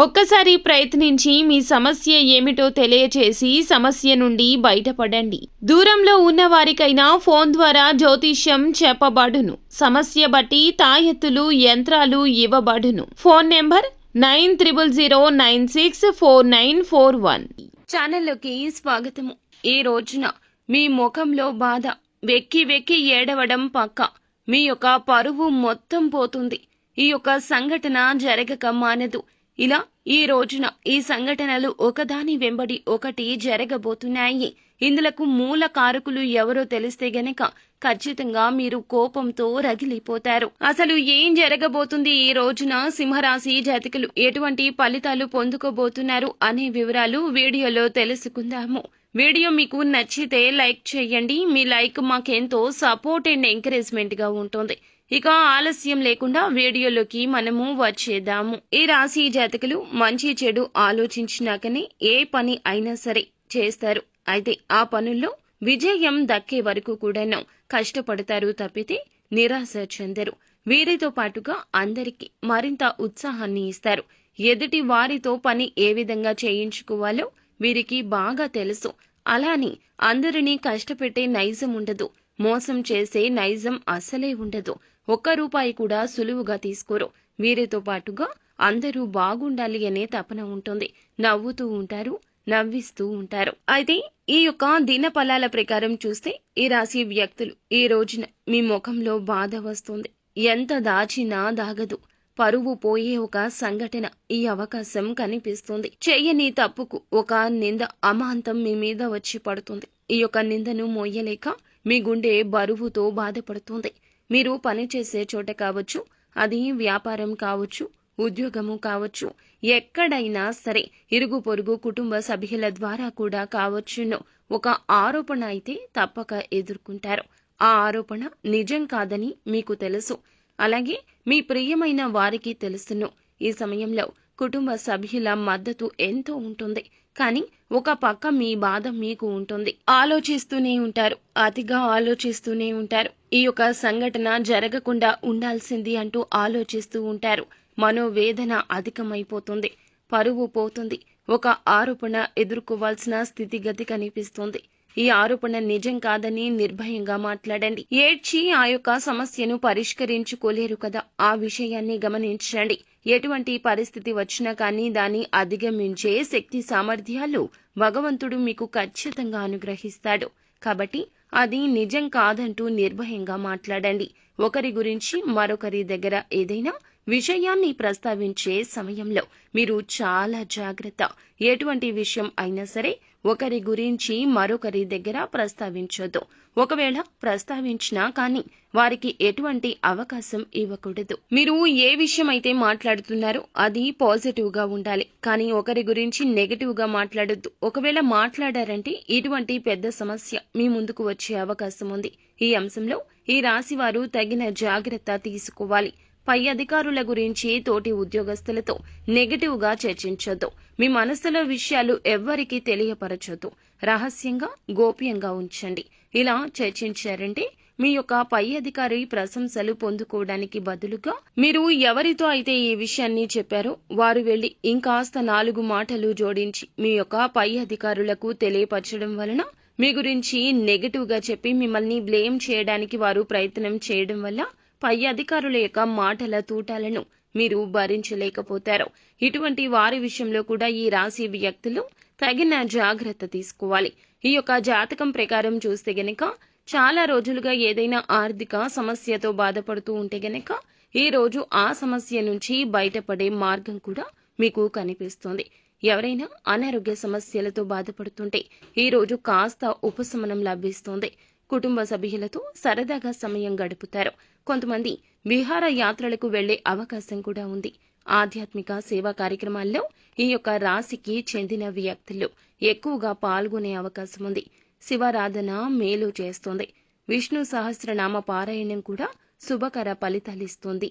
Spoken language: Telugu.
ఒక్కసారి ప్రయత్నించి మీ సమస్య ఏమిటో తెలియచేసి సమస్య నుండి బయటపడండి. దూరంలో ఉన్న వారికైనా ఫోన్ ద్వారా జ్యోతిష్యం చెప్పబడును. సమస్య బట్టి తాయెత్తులు యంత్రాలు ఇవ్వబడును. Phone number nine triple zero nine six four nine four one. ఛానల్లోకి స్వాగతము. ఈ రోజున మీ ముఖంలో బాధ వెక్కి వెక్కి ఏడవడం పక్క. మీ యొక్క పరువు మొత్తం పోతుంది. ఈ యొక్క సంఘటన జరగక మానదు. ఇలా ఈ రోజున ఈ సంఘటనలు ఒకదాని వెంబడి ఒకటి జరగబోతున్నాయి. ఇందులకు మూల కారకులు ఎవరో తెలిస్తే గనక ఖచ్చితంగా మీరు కోపంతో రగిలిపోతారు. అసలు ఏం జరగబోతుంది ఈ రోజున? సింహరాశి జాతకులు ఎటువంటి ఫలితాలు పొందుకోబోతున్నారు అనే వివరాలు వీడియోలో తెలుసుకుందాము. వీడియో మీకు నచ్చితే లైక్ చేయండి. మీ లైక్ మాకెంతో సపోర్ట్ అండ్ ఎంకరేజ్మెంట్గా ఉంటుంది. ఇక ఆలస్యం లేకుండా వీడియోలోకి మనము వచ్చేద్దాము. ఈ రాశి జాతకులు మంచి చెడు ఆలోచించినాకనే ఏ పని అయినా సరే చేస్తారు. అయితే ఆ పనుల్లో విజయం దక్కే వరకు కూడాను కష్టపడతారు తప్పితే నిరాశ చెందరు. వీరితో పాటుగా అందరికీ మరింత ఉత్సాహాన్ని ఇస్తారు. ఎదుటి వారితో పని ఏ విధంగా చేయించుకోవాలో వీరికి బాగా తెలుసు. అలాని అందరినీ కష్టపెట్టే నైజం ఉండదు. మోసం చేసే నైజం అసలే ఉండదు. ఒక్క రూపాయి కూడా సులువుగా తీసుకోరు. వీరితో పాటుగా అందరూ బాగుండాలి అనే తపన ఉంటుంది. నవ్వుతూ ఉంటారు నవ్విస్తూ ఉంటారు. అయితే ఈ యొక్క దిన ఫలాల ప్రకారం చూస్తే ఈ రాశి వ్యక్తులు ఈ రోజున మీ ముఖంలో బాధ వస్తుంది. ఎంత దాచినా దాగదు. పరువు పోయే ఒక సంఘటన ఈ అవకాశం కనిపిస్తుంది. చేయని తప్పుకు ఒక నింద అమాంతం మీ మీద వచ్చి పడుతుంది. ఈ యొక్క నిందను మోయలేక మీ గుండె బరువుతో బాధపడుతుంది. మీరు పనిచేసే చోట కావచ్చు అది వ్యాపారం కావచ్చు ఉద్యోగము కావచ్చు ఎక్కడైనా సరే ఇరుగు పొరుగు కుటుంబ సభ్యుల ద్వారా కూడా కావచ్చును. ఒక ఆరోపణ అయితే తప్పక ఎదుర్కొంటారు. ఆ ఆరోపణ నిజం కాదని మీకు తెలుసు. అలాగే మీ ప్రియమైన వారికి తెలుసును. ఈ సమయంలో కుటుంబ సభ్యుల మద్దతు ఎంతో ఉంటుంది. కానీ ఒక పక్క మీ బాధ మీకు ఉంటుంది. ఆలోచిస్తూనే ఉంటారు. అతిగా ఆలోచిస్తూనే ఉంటారు. ఈ యొక్క సంఘటన జరగకుండా ఉండాల్సింది అంటూ ఆలోచిస్తూ ఉంటారు. మనోవేదన అధికమైపోతుంది. పరువు పోతుంది. ఒక ఆరోపణ ఎదుర్కోవాల్సిన స్థితిగతి కనిపిస్తుంది. ఈ ఆరోపణ నిజం కాదని నిర్భయంగా మాట్లాడండి. ఏడ్చి ఆ యొక్క సమస్యను పరిష్కరించుకోలేరు కదా. ఆ విషయాన్ని గమనించండి. ఎటువంటి పరిస్థితి వచ్చినా కానీ దాన్ని అధిగమించే శక్తి సామర్థ్యాలు భగవంతుడు మీకు ఖచ్చితంగా అనుగ్రహిస్తాడు. కాబట్టి అది నిజం కాదంటూ నిర్భయంగా మాట్లాడండి. ఒకరి గురించి మరొకరి దగ్గర ఏదైనా విషయాన్ని ప్రస్తావించే సమయంలో మీరు చాలా జాగ్రత్త. ఎటువంటి విషయం అయినా సరే ఒకరి గురించి మరొకరి దగ్గర ప్రస్తావించొద్దు. ఒకవేళ ప్రస్తావించినా కానీ వారికి ఎటువంటి అవకాశం ఇవ్వకూడదు. మీరు ఏ విషయం అయితే మాట్లాడుతున్నారో అది పాజిటివ్గా ఉండాలి. కానీ ఒకరి గురించి నెగిటివ్గా మాట్లాడొద్దు. ఒకవేళ మాట్లాడారంటే ఇటువంటి పెద్ద సమస్య మీ ముందుకు వచ్చే అవకాశం ఉంది. ఈ అంశంలో ఈ రాశి వారు తగిన జాగ్రత్త తీసుకోవాలి. పై అధికారుల గురించి తోటి ఉద్యోగస్తులతో నెగటివ్గా చర్చించొద్దు. మీ మనసులో విషయాలు ఎవ్వరికీ తెలియపరచొద్దు. రహస్యంగా గోప్యంగా ఉంచండి. ఇలా చర్చించారంటే మీ యొక్క పై అధికారి ప్రశంసలు పొందుకోవడానికి బదులుగా మీరు ఎవరితో అయితే ఈ విషయాన్ని చెప్పారో వారు వెళ్ళి ఇంకాస్త నాలుగు మాటలు జోడించి మీ యొక్క పై అధికారులకు తెలియపరచడం వలన మీ గురించి నెగటివ్గా చెప్పి మిమ్మల్ని బ్లేమ్ చేయడానికి వారు ప్రయత్నం చేయడం వల్ల పై అధికారుల యొక్క మాటల తూటాలను మీరు భరించలేకపోతారు. ఇటువంటి వారి విషయంలో కూడా ఈ రాశి వ్యక్తులు తగిన జాగ్రత్త తీసుకోవాలి. ఈ యొక్క జాతకం ప్రకారం చూస్తే గనక చాలా రోజులుగా ఏదైనా ఆర్థిక సమస్యతో బాధపడుతూ ఉంటే గనక ఈ రోజు ఆ సమస్య నుంచి బయటపడే మార్గం కూడా మీకు కనిపిస్తుంది. ఎవరైనా అనారోగ్య సమస్యలతో బాధపడుతుంటే ఈ రోజు కాస్త ఉపశమనం లభిస్తుంది. కుటుంబ సభ్యులతో సరదాగా సమయం గడుపుతారు. కొంతమంది విహార యాత్రలకు వెళ్ళే అవకాశం కూడా ఉంది. ఆధ్యాత్మిక సేవా కార్యక్రమాల్లో ఈ యొక్క రాశికి చెందిన వ్యక్తులు ఎక్కువగా పాల్గొనే అవకాశం ఉంది. శివారాధన మేలు చేస్తుంది. విష్ణు సహస్రనామ పారాయణం కూడా శుభకర ఫలితాలిస్తుంది